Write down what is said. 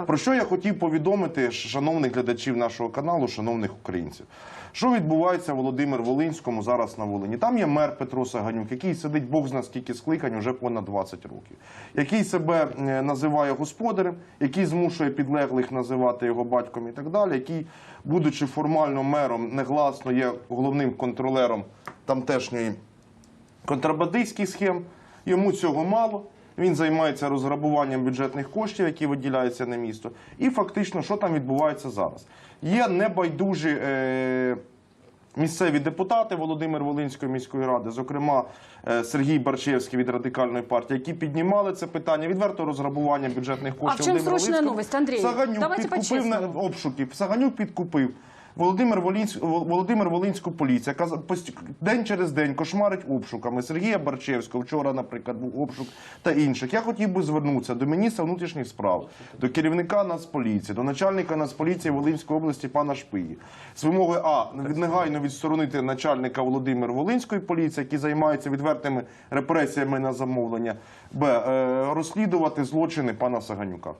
Про що я хотів повідомити шановних глядачів нашого каналу, шановних українців. Що відбувається в Володимир Волинському зараз на Волині? Там є мер Петро Саганюк, який сидить Бог зна скільки скликань вже понад 20 років, який себе е, називає господарем, який змушує підлеглих називати його батьком і так далі, який, будучи формально мером, негласно є головним контролером тамтешньої контрабандистських схем. Йому цього мало. Він займається розграбуванням бюджетних коштів, які виділяються на місто. І фактично, що там відбувається зараз? Є небайдужі е, місцеві депутати Володимир Волинської міської ради, зокрема е, Сергій Барчевський від радикальної партії, які піднімали це питання відверто розграбування бюджетних коштів. в чому срочна Волинського. Андрій? Саганюк Давайте підкупив на обшуків. Саганюк підкупив. Володимир Волинськ, Володимир Волинську поліція день через день кошмарить обшуками. Сергія Барчевського вчора, наприклад, був обшук та інших. Я хотів би звернутися до міністра внутрішніх справ, до керівника Нацполіції, до начальника Нацполіції Волинської області пана Шпиї з вимогою а негайно відсторонити начальника Володимир Волинської поліції, який займається відвертими репресіями на замовлення, б е, розслідувати злочини пана Саганюка.